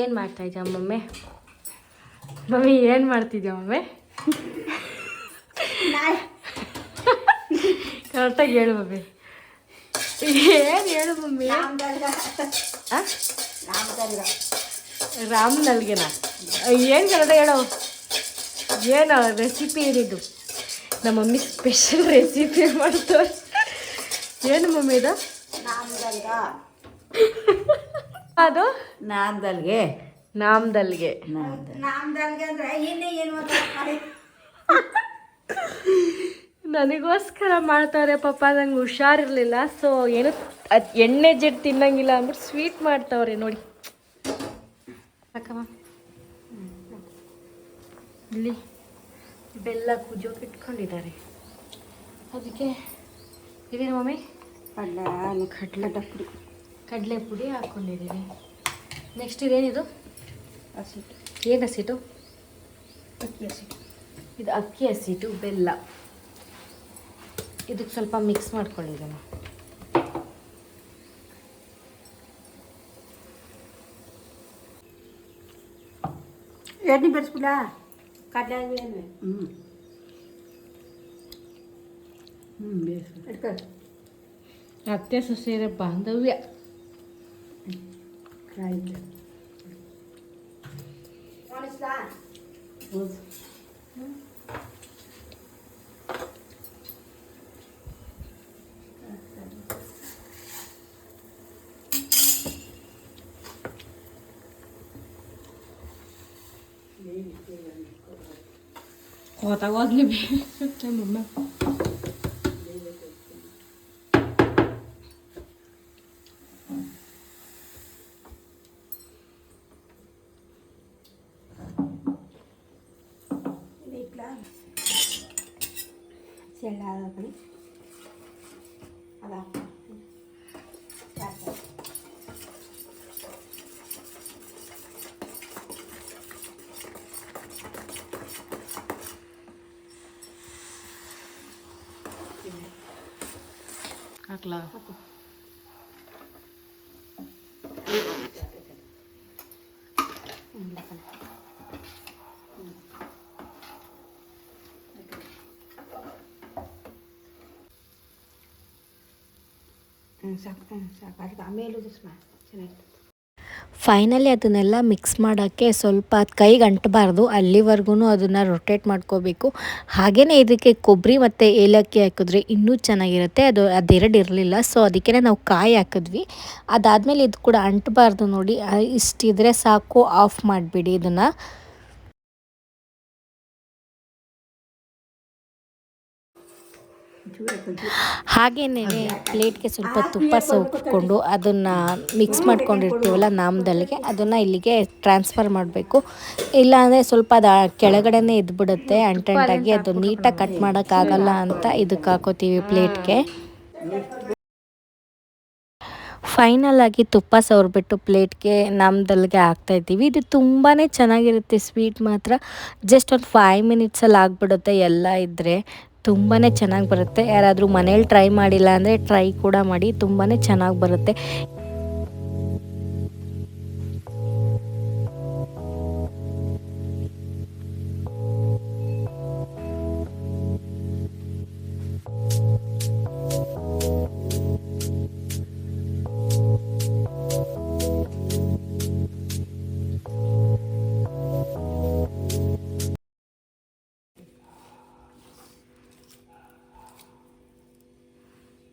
ಏನು ಮಾಡ್ತಾ ಇದ್ದ ಮಮ್ಮಿ? ಮಮ್ಮಿ ಏನು ಮಾಡ್ತಿದ್ದೆ ಮಮ್ಮಿ? ಕರೆಕ್ಟಾಗಿ ಹೇಳು ಮಮ್ಮಿ. ಏನು ಹೇಳು ಮಮ್ಮಿ? ರಾಮ್ ನಲ್ಗೆನಾ? ಏನು ಕರೆಕ್ಟಾಗಿ ಹೇಳು. ಏನು ರೆಸಿಪಿ ಏನಿದು ನಮ್ಮ ಮಮ್ಮಿ ಸ್ಪೆಷಲ್ ರೆಸಿಪಿ ಮಾಡ್ತಾರೆ. ಏನು ಮಮ್ಮಿ ಇದು? ಅದು? ನಾಂದಲ್ಗೆ ನಾಮದಲ್ಗೆ. ನಾಂದಲ್ಗೆ ಅಂದ್ರೆ ಇನ್ನೇ ಏನು ಅಂತ ನನಗೋಸ್ಕರ ಮಾಡ್ತಾರೆ ಪಪ್ಪ ನಂಗೆ ಹುಷಾರಿರ್ಲಿಲ್ಲ. ಸೊ ಏನು ಅದ್ ಎಣ್ಣೆ ಜಡ್ ತಿನ್ನಂಗಿಲ್ಲ ಅಂದ್ಬಿಟ್ಟು ಸ್ವೀಟ್ ಮಾಡ್ತಾವ್ರೆ ನೋಡಿ. ಅಕ್ಕಮ್ಮ ಇಲ್ಲಿ ಬೆಲ್ಲ ಕುಜೋಕೆ ಇಟ್ಕೊಂಡಿದ್ದಾರೆ. ಅದಕ್ಕೆ ಇದೇನು ಮಮ್ಮಿ? ಕಡ್ಲೆ ಕಡ್ಲೆ ಡಪ್ಪಡಿ ಕಡಲೆ ಪುಡಿ ಹಾಕ್ಕೊಂಡಿದ್ದೀವಿ ನೆಕ್ಸ್ಟ್ ಇದೇನಿದು? ಹಸಿಟ್ಟು. ಏನು ಹಸಿಟ್ಟು? ಅಕ್ಕಿ ಹಸಿಟ್ಟು. ಇದು ಅಕ್ಕಿ ಹಸಿಟ್ಟು ಬೆಲ್ಲ. ಇದಕ್ಕೆ ಸ್ವಲ್ಪ ಮಿಕ್ಸ್ ಮಾಡ್ಕೊಂಡಿದ್ದೇನೆ. ಎಣ್ಣೆ ಬೆರೆಸ್ಬಿಡ ಕಡ್ಲೆ ಹ್ಞೂ ಹ್ಞೂ ಅತ್ತೆ ಸೊಸೆಯರ ಬಾಂಧವ್ಯ. ಆಯ್ತು ಹೌದು ಹೊತ್ತಾಗೋದ್ಲಿ ಮಮ್ಮ ಇಟ್ಲಾ ಸೆಲ್ಲ ಹಾಕಿ ಅದ ಫೈನಲಿ ಅದನ್ನೆಲ್ಲ ಮಿಕ್ಸ್ ಮಾಡೋಕ್ಕೆ ಸ್ವಲ್ಪ ಕೈಗೆ ಅಂಟಬಾರ್ದು. ಅಲ್ಲಿವರೆಗೂ ಅದನ್ನು ರೊಟೇಟ್ ಮಾಡ್ಕೋಬೇಕು. ಹಾಗೆಯೇ ಇದಕ್ಕೆ ಕೊಬ್ಬರಿ ಮತ್ತು ಏಲಕ್ಕಿ ಹಾಕಿದ್ರೆ ಇನ್ನೂ ಚೆನ್ನಾಗಿರುತ್ತೆ. ಅದು ಅದೆರಡು ಇರಲಿಲ್ಲ. ಸೊ ಅದಕ್ಕೆ ನಾವು ಕಾಯಿ ಹಾಕಿದ್ವಿ. ಅದಾದಮೇಲೆ ಇದು ಕೂಡ ಅಂಟಬಾರ್ದು ನೋಡಿ. ಇಷ್ಟಿದ್ರೆ ಸಾಕು ಆಫ್ ಮಾಡಿಬಿಡಿ ಇದನ್ನು. ಕೊಂಚೂರು ಪ್ಲೇಟ್ಗೆ ಸ್ವಲ್ಪ ತುಪ್ಪ ಸೌಕ್ಕೊಂಡು ಅದನ್ನು ಮಿಕ್ಸ್ ಮಾಡ್ಕೊಂಡಿರ್ತೀವಲ್ಲ ನಾಮದಲ್ಲಿಗೆ ಅದನ್ನು ಇಲ್ಲಿಗೆ ಟ್ರಾನ್ಸ್ಫರ್ ಮಾಡಬೇಕು. ಇಲ್ಲಾಂದರೆ ಸ್ವಲ್ಪ ಅದು ಕೆಳಗಡೆನೇ ಇದ್ಬಿಡುತ್ತೆ ಅಂಟಂಟಾಗಿ ಅದು ನೀಟಾಗಿ ಕಟ್ ಮಾಡೋಕ್ಕಾಗಲ್ಲ ಅಂತ ಇದಕ್ಕೆ ಹಾಕೋತೀವಿ ಪ್ಲೇಟ್ಗೆ. ಫೈನಲ್ ಆಗಿ ತುಪ್ಪ ಸವರ್ಬಿಟ್ಟು ಪ್ಲೇಟ್ಗೆ ನಮ್ದಲ್ಗೆ ಹಾಕ್ತಾ ಇದ್ದೀವಿ. ಇದು ತುಂಬಾ ಚೆನ್ನಾಗಿರುತ್ತೆ ಸ್ವೀಟ್ ಮಾತ್ರ. ಜಸ್ಟ್ ಒಂದು ಫೈವ್ ಮಿನಿಟ್ಸಲ್ಲಿ ಆಗಿಬಿಡುತ್ತೆ ಎಲ್ಲ ಇದ್ದರೆ ತುಂಬಾ ಚೆನ್ನಾಗಿ ಬರುತ್ತೆ. ಯಾರಾದರೂ ಮನೇಲಿ ಟ್ರೈ ಮಾಡಿಲ್ಲ ಅಂದರೆ ಟ್ರೈ ಕೂಡ ಮಾಡಿ ತುಂಬಾ ಚೆನ್ನಾಗಿ ಬರುತ್ತೆ.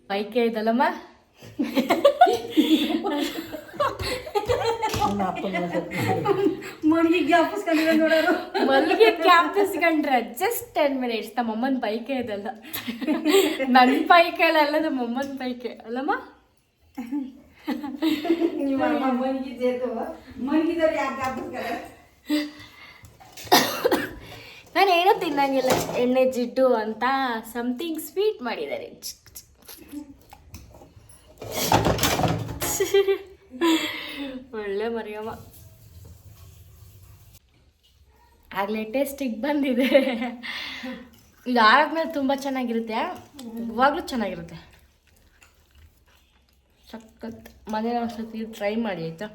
ಬೈಕೆ ಇದಲ್ಲಮ್ಮ ನೋಡೋರು ಮಲ್ಲಿಗೆ ಕ್ಯಾಂಪಸ್ ಕಂಡ್ರೆ ಜಸ್ಟ್ ಟೆನ್ ಮಿನಿಟ್ಸ್ ನಮ್ಮ ಅಮ್ಮನ ಬೈಕೆ ಇದಲ್ಲ ನನ್ನ ಪೈಕೆ ಅಲ್ಲ ನಮ್ಮ ಅಮ್ಮನ ಬೈಕೆ ಅಲ್ಲಮ್ಮ ನಾನು ಏನೋ ತಿನ್ನಂಗಿಲ್ಲ. ಎಣ್ಣೆ ಜಿಡ್ಡು ಅಂತ ಸಮಥಿಂಗ್ ಸ್ವೀಟ್ ಮಾಡಿದ್ದಾರೆ. ಒಳ್ಳೆ ಮರಿಯಮ್ಮ. ಆಗಲೇ ಟೇಸ್ಟಿಗೆ ಬಂದಿದೆ. ಇದು ಆದ್ಮೇಲೆ ತುಂಬ ಚೆನ್ನಾಗಿರುತ್ತೆ. ಇವಾಗಲೂ ಚೆನ್ನಾಗಿರುತ್ತೆ. ಸಖತ್. ಮನೇಲಿ ಒಂದ್ಸತಿ ಟ್ರೈ ಮಾಡಿ ಆಯಿತಾ?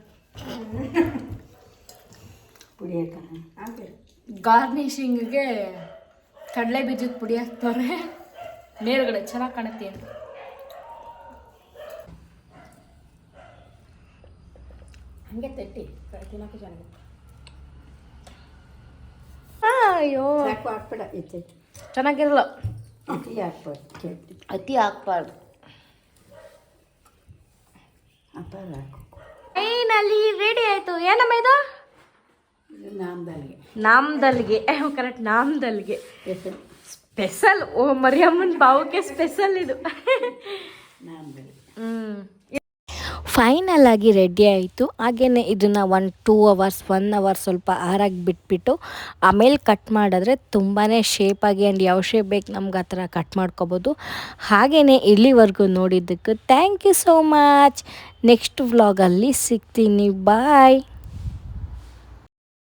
ಗಾರ್ನಿಶಿಂಗ್ಗೆ ಕಡಲೆ ಬೀಜದ ಪುಡಿ ಹಾಕ್ತಾರೆ. ಮೇಲ್ಗಡೆ ಚೆನ್ನಾಗಿ ಕಾಣುತ್ತೆ ಅಂತ. ಹಂಗೆ ತಟ್ಟಿ. ತಿನ್ನೋಕೆ ಚೆನ್ನಾಗಿತ್ತು ಅಯ್ಯೋ. ಸಾಕು ಹಾಕ್ಬೇಡ ಎತ್ತೈತಿ ಚೆನ್ನಾಗಿರಲ್ಲ. ಅತಿ ಹಾಕ್ಬಾರ್ದು ಅತಿ ಹಾಕ್ಬಾರ್ದು. ಅಪ್ಪ ಹಾಕು ಫೈನಲಿ ರೆಡಿ ಆಯಿತು. ಏನಮ್ಮ ಇದು? ಇದು ನಾಮದಲ್ಲಿಗೆ ನಾಮದಲ್ಗೆ. ಕರೆಕ್ಟ್ ನಾಮದಲ್ಗೆ. ಹೆಸರು ಸ್ಪೆಷಲ್ ಓ ಮರಿಯಮ್ಮನ ಭಾವಕ್ಕೆ ಸ್ಪೆಷಲ್ ಇದು. ನಾಮದಲ್ಲಿಗೆ ಹ್ಮ್. ಫೈನಲ್ ಆಗಿ ರೆಡಿ ಆಯಿತು. ಹಾಗೆಯೇ ಇದನ್ನು one two hours one hour ಸ್ವಲ್ಪ ಆರಾಗಿ ಬಿಟ್ಬಿಟ್ಟು ಆಮೇಲೆ ಕಟ್ ಮಾಡಿದ್ರೆ ತುಂಬಾ ಶೇಪಾಗಿ ಆ್ಯಂಡ್ ಯಾವ ಶೇಪ್ ಬೇಕು ನಮ್ಗೆ ಆ ಥರ ಕಟ್ ಮಾಡ್ಕೊಬೋದು. ಹಾಗೆಯೇ ಇಲ್ಲಿವರೆಗೂ ನೋಡಿದ್ದಕ್ಕೆ thank you so much next ವ್ಲಾಗಲ್ಲಿ ಸಿಗ್ತೀನಿ. ಬಾಯ್